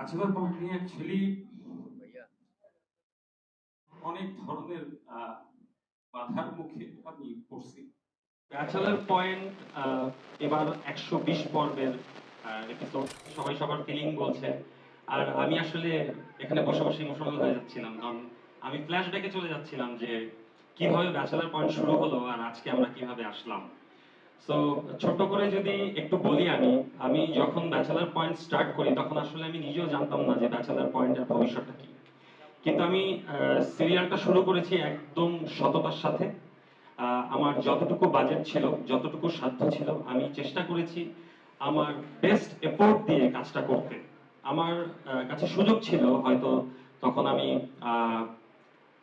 নিয়ে অ্যাকচুয়ালি অনেক ধরনের বাধার মুখে আমি পড়ছি। ব্যাচেলার পয়েন্ট এবার একশো বিশ পর্বের এপিসোড সবাই সবার ফিলিং বলছে। আর আমি আসলে এখানে বসে বসে ইমোশনাল হয়ে যাচ্ছিলাম কারণ আমি ফ্ল্যাশব্যাকে চলে যাচ্ছিলাম যে কীভাবে ব্যাচেলার পয়েন্ট শুরু হলো আর আজকে আমরা কীভাবে আসলাম। সো ছোট করে যদি একটু বলি আমি আমি যখন ব্যাচেলার পয়েন্ট স্টার্ট করি, তখন আসলে আমি নিজেও জানতাম না যে ব্যাচেলার পয়েন্টের ভবিষ্যৎটা কি। কিন্তু আমি সিরিয়ালটা শুরু করেছি একদম সততার সাথে। আমার যতটুকু বাজেট ছিল, যতটুকু সাধ্য ছিল, আমি চেষ্টা করেছি আমার বেস্ট এফোর্ট দিয়ে কাজটা করতে। আমার কাছে সুযোগ ছিল হয়তো তখন আমি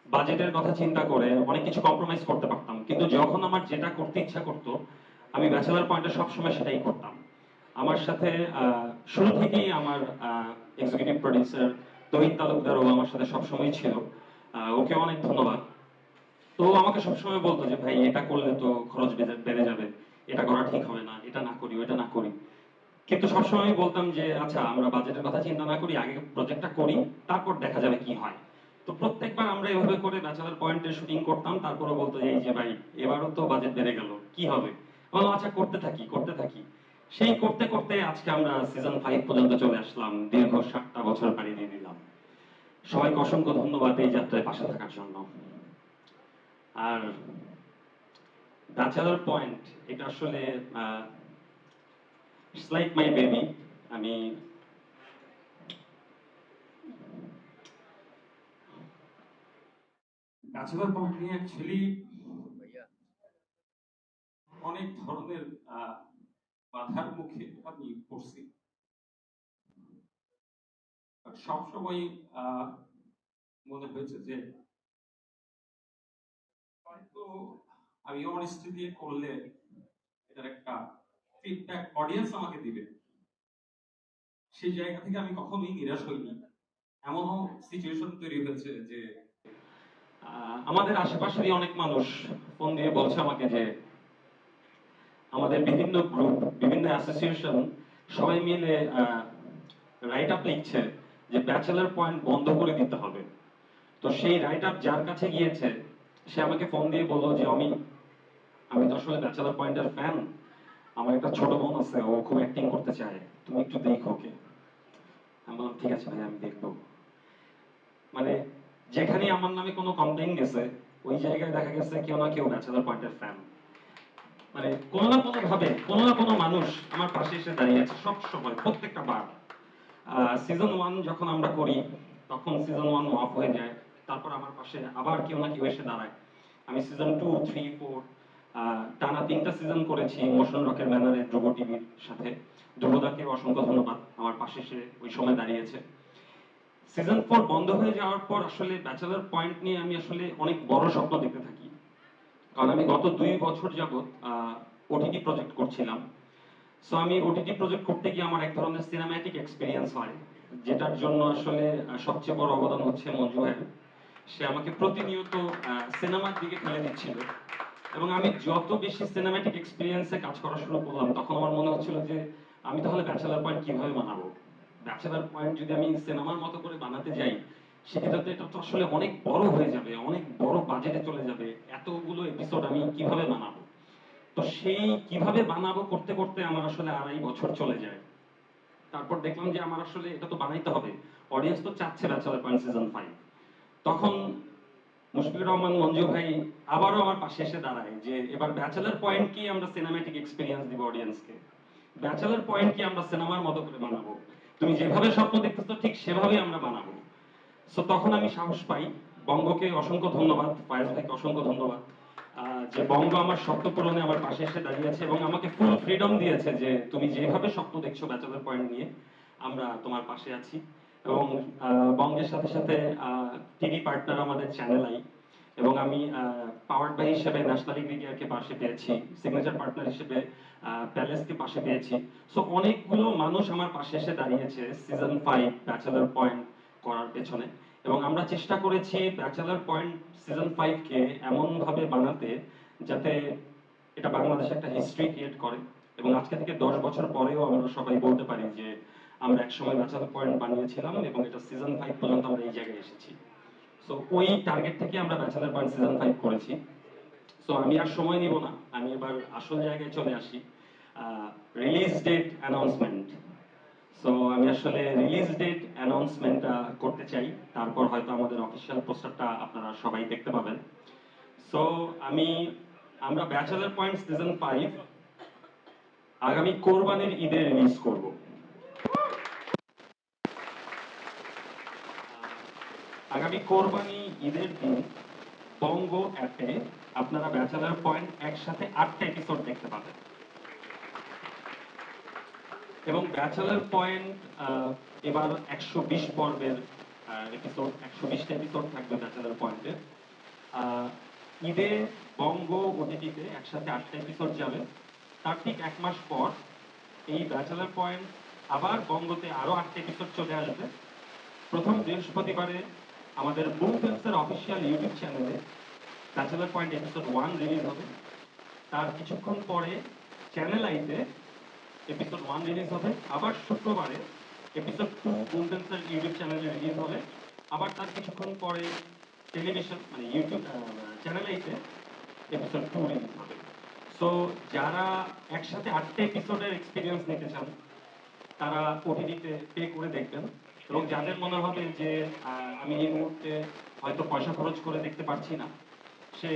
বাজেটের কথা চিন্তা করে অনেক কিছু কম্প্রোমাইজ করতে পারতাম। কিন্তু যখন আমার যেটা করতে ইচ্ছা করতো আমি ব্যাচেলার পয়েন্টে সবসময় সেটাই করতাম। আমার সাথে শুরু থেকেই আমার এক্সিকিউটিভ প্রডিউসার তহিদ তালুকদারও আমার সাথে সবসময় ছিল। ওকে অনেক ধন্যবাদ। তো আমাকে সবসময় বলতো যে, ভাই, এটা করলে তো খরচ বেড়ে- যাবে। এটা করা ঠিক হবে না, এটা না করি, ওইটা না করি। কিন্তু সবসময় বলতাম যে আচ্ছা আমরা বাজেটের কথা চিন্তা না করি, আগে প্রজেক্টটা করি, তারপর দেখা যাবে কি হয়। তো প্রত্যেকবার আমরা এভাবে করে ব্যাচেলার পয়েন্টে শুটিং করতাম তারপরে বলতো যে, এই যে ভাই, এবারও তো বাজেট বেড়ে গেল, কি হবে? বললাম আচ্ছা করতে থাকি করতে থাকি। সেই করতে করতে আজকে আমরা সিজন ফাইভ পর্যন্ত চলে আসলাম। দীর্ঘ সাতটা বছর পাড়ি দিয়ে দিলাম। সবাইকে অসংখ্য ধন্যবাদ এই যাত্রায় পাশে থাকার জন্য। আর ব্যাচেলার পয়েন্ট এটা আসলে ইটস লাইক মাই বেবি আমি ব্যাচেলার পয়েন্ট নিয়ে অ্যাকচুয়ালি অনেক ধরনের বাধার মুখে আমি পড়ছি। সবসময় মনে হয়েছে যে হয়তো আমি অনেস্টি দিয়ে করলে এটার একটা ফিডব্যাক অডিয়েন্স আমাকে দিবে। সেই জায়গা থেকে আমি কখনোই নিরাশ হইনি এমনও সিচুয়েশন তৈরি হয়েছে যে আমাদের আশেপাশেরই অনেক মানুষ ফোন দিয়ে বলছে আমাকে যে আমাদের বিভিন্ন গ্রুপ বিভিন্ন অ্যাসোসিয়েশন সবাই মিলে রাইট আপ লিখছে যে ব্যাচেলার পয়েন্ট বন্ধ করে দিতে হবে। তো সেই রাইট আপ যার কাছে গিয়েছে, সে আমাকে ফোন দিয়ে বলল যে আমি আমি তো আসলে ব্যাচেলার পয়েন্টের ফ্যান আমার একটা ছোট বোন আছে, ও খুব অ্যাক্টিং করতে চায়। তুমি একটু দেখো ওকে। আমি বললাম, ঠিক আছে ভাই, আমি দেখব। মানে যেখানে আমার নামে কোনো কমপ্লেইন গেছে, ওই জায়গায় দেখা গেছে কেউ না কেউ ব্যাচেলার পয়েন্টের ফ্যান মানে কোনো না কোনো ভাবে, কোনো না কোনো মানুষ আমার পাশে এসে দাঁড়িয়ে আছে সব সময়, প্রত্যেকটা বার। সিজন ওয়ান যখন আমরা করি, তখন সিজন ওয়ান অফ হয়ে যায়, তারপর আমার পাশে আবার কেউ না কেউ এসে দাঁড়ায়। আমি সিজন টু থ্রি ফোর টানা তিনটা সিজন করেছি মোশন রকের ব্যানারে ধ্রুব টিভির সাথে। ধ্রুবদাকে অসংখ্য ধন্যবাদ, আমার পাশে এসে ওই সময় দাঁড়িয়েছে। সিজন ফোর বন্ধ হয়ে যাওয়ার পর আসলে ব্যাচেলার পয়েন্ট নিয়ে আমি আসলে অনেক বড় স্বপ্ন দেখতে থাকি। কারণ আমি গত দুই বছর যাবৎ ওটিটি প্রজেক্ট করছিলাম। সো আমি ওটিটি প্রজেক্ট করতে গিয়ে আমার এক ধরনের সিনেম্যাটিক এক্সপিরিয়েন্স হয়, যেটার জন্য আসলে সবচেয়ে বড় অবদান হচ্ছে মঞ্জু ভাইয়ের সে আমাকে প্রতিনিয়ত সিনেমার দিকে ফেলে দিচ্ছিল। এবং আমি যত বেশি সিনেম্যাটিক এক্সপিরিয়েন্সে কাজ করা শুরু করলাম, তখন আমার মনে হচ্ছিল যে, আমি তাহলে ব্যাচেলার পয়েন্ট কীভাবে বানাবো? ব্যাচেলার পয়েন্ট যদি আমি সিনেমার মতো করে বানাতে যাই এটা তো আসলে অনেক বড় হয়ে যাবে, অনেক বড় বাজেটে চলে যাবে। এতগুলো এপিসোড আমি কীভাবে বানাবো? তো সেই কীভাবে বানাবো করতে করতে আমার আসলে আড়াই বছর চলে যায়। তারপর দেখলাম যে আমার আসলে এটা তো বানাইতে হবে। অডিয়েন্স তো চাচ্ছে ব্যাচেলার পয়েন্ট সিজন ফাইভ তখন মুশফিকুর রহমান মঞ্জু ভাই আবারও আমার পাশে এসে দাঁড়ায় যে এবার ব্যাচেলার পয়েন্ট কি আমরা সিনেম্যাটিক এক্সপিরিয়েন্স দিব অডিয়েন্সকে ব্যাচেলার পয়েন্ট কি আমরা সিনেমার মতো করে বানাবো? তুমি যেভাবে স্বপ্ন দেখতেছো, ঠিক সেভাবেই আমরা বানাবো। সো তখন আমি সাহস পাই। বঙ্গকে অসংখ্য ধন্যবাদ, ফায়াজ ভাইকে অসংখ্য ধন্যবাদ। যে বঙ্গ আমার স্বপ্ন পূরণে আমার পাশে এসে দাঁড়িয়েছে এবং আমাকে ফুল ফ্রিডম দিয়েছে যে তুমি যেভাবে স্বপ্ন দেখছ ব্যাচেলার পয়েন্ট নিয়ে, আমরা তোমার পাশে আছি। এবং বঙ্গের সাথে সাথে টিভি পার্টনার আমাদের চ্যানেল আই। এবং আমি পাওয়ার বাই হিসেবে ন্যাশনাল ইগ্রিগিয়ারকে পাশে পেয়েছি সিগনেচার পার্টনার হিসেবে প্যালেসকে পাশে পেয়েছি। সো অনেকগুলো মানুষ আমার পাশে এসে দাঁড়িয়েছে সিজন ফাইভ ব্যাচেলার পয়েন্ট করার পেছনে। এবং আমরা চেষ্টা করেছি ব্যাচেলার পয়েন্ট সিজন ফাইভকে এমনভাবে বানাতে যাতে এটা বাংলাদেশে একটা হিস্ট্রি ক্রিয়েট করে। এবং আজকে থেকে দশ বছর পরেও আমরা সবাই বলতে পারি যে আমরা একসময় ব্যাচেলার পয়েন্ট বানিয়েছিলাম এবং এটা সিজন ফাইভ পর্যন্ত আমরা এই জায়গায় এসেছি। সো ওই টার্গেট থেকে আমরা ব্যাচেলার পয়েন্ট সিজন ফাইভ করেছি। সো আমি আর সময় নিব না। আমি এবার আসল জায়গায় চলে আসি। রিলিজ ডেট অ্যানাউন্সমেন্ট সো আমি আসলে রিলিজ ডেট অ্যানাউন্সমেন্টটা করতে চাই। তারপর হয়তো আমাদের অফিসিয়াল পোস্টারটা আপনারা সবাই দেখতে পাবেন। সো আমি, আমরা ব্যাচেলার পয়েন্ট সিজন ফাইভ আগামী কোরবানির ঈদে রিলিজ করব। আগামী কোরবানি ঈদের দিন বঙ্গ অ্যাপে আপনারা ব্যাচেলার পয়েন্ট একসাথে আটটা এপিসোড দেখতে পাবেন। এবং ব্যাচেলার পয়েন্ট এবার একশো বিশ পর্বের এপিসোড একশো বিশটা এপিসোড থাকবে ব্যাচেলার পয়েন্টে ঈদে বঙ্গ ওটিটিতে একসাথে আটটা এপিসোড যাবে। তার ঠিক এক মাস পর এই ব্যাচেলার পয়েন্ট আবার বঙ্গতে আরও আটটা এপিসোড চলে আসবে। প্রথম বৃহস্পতিবারে আমাদের বুম অফিসিয়াল ইউটিউব চ্যানেলে Bachelor Point episode one release হবে। তার কিছুক্ষণ পরে চ্যানেল আইতে এপিসোড ওয়ান রিলিজ হবে। আবার শুক্রবারে এপিসোড টু ফিল্মসের ইউটিউব চ্যানেলে রিলিজ হবে। আবার তার কিছুক্ষণ পরে টেলিভিশন মানে ইউটিউব চ্যানেল আইতে এপিসোড টু রিলিজ হবে। সো যারা একসাথে আটটা এপিসোডের এক্সপিরিয়েন্স নিতে চান, তারা ওটিটিতে পে করে দেখবেন। এবং যাদের মনে হবে যে আমি এই মুহূর্তে হয়তো পয়সা খরচ করে দেখতে পারছি না, সে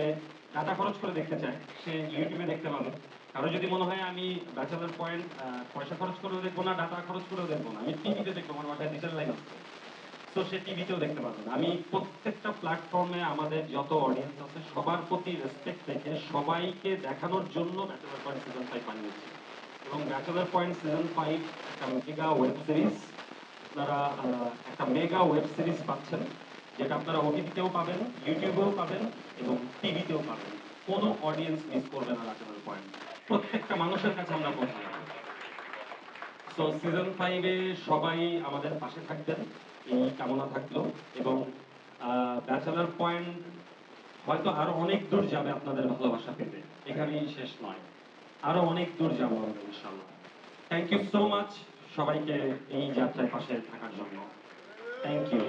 টাকা খরচ করে দেখতে চায়, সে ইউটিউবে দেখতে পাবে। কারও যদি মনে হয় আমি ব্যাচেলার পয়েন্ট পয়সা খরচ করেও দেখব না ডাটা খরচ করেও দেখব না, আমি টিভিতে দেখব, আমার বাসায় ডিজিটাল লাইন আছে। তো সে টিভিতেও দেখতে পাবেন আমি প্রত্যেকটা প্ল্যাটফর্মে আমাদের যত অডিয়েন্স আছে, সবার প্রতি রেসপেক্ট রেখে সবাইকে দেখানোর জন্য ব্যাচেলার পয়েন্ট সিজন ফাইভ বানিয়েছি এবং ব্যাচেলার পয়েন্ট সিজন ফাইভ একটা মেগা ওয়েব সিরিজ আপনারা একটা মেগা ওয়েব সিরিজ পাচ্ছেন, যেটা আপনারা ওটিটিতেও পাবেন ইউটিউবেও পাবেন এবং টিভিতেও পাবেন। কোনো অডিয়েন্স মিস করবে না ব্যাচেলার পয়েন্ট। প্রত্যেকটা মানুষের কাছে আমরা পৌঁছে সো সিজন ফাইভে সবাই আমাদের পাশে থাকবেন, এই কামনা থাকল এবং ব্যাচেলার পয়েন্ট হয়তো আরও অনেক দূর যাবে আপনাদের ভালোবাসা পেতে। এখানেই শেষ নয়। আরও অনেক দূর যাব ইনশাল্লাহ থ্যাংক ইউ সো মাচ সবাইকে এই যাত্রায় পাশে থাকার জন্য। Thank you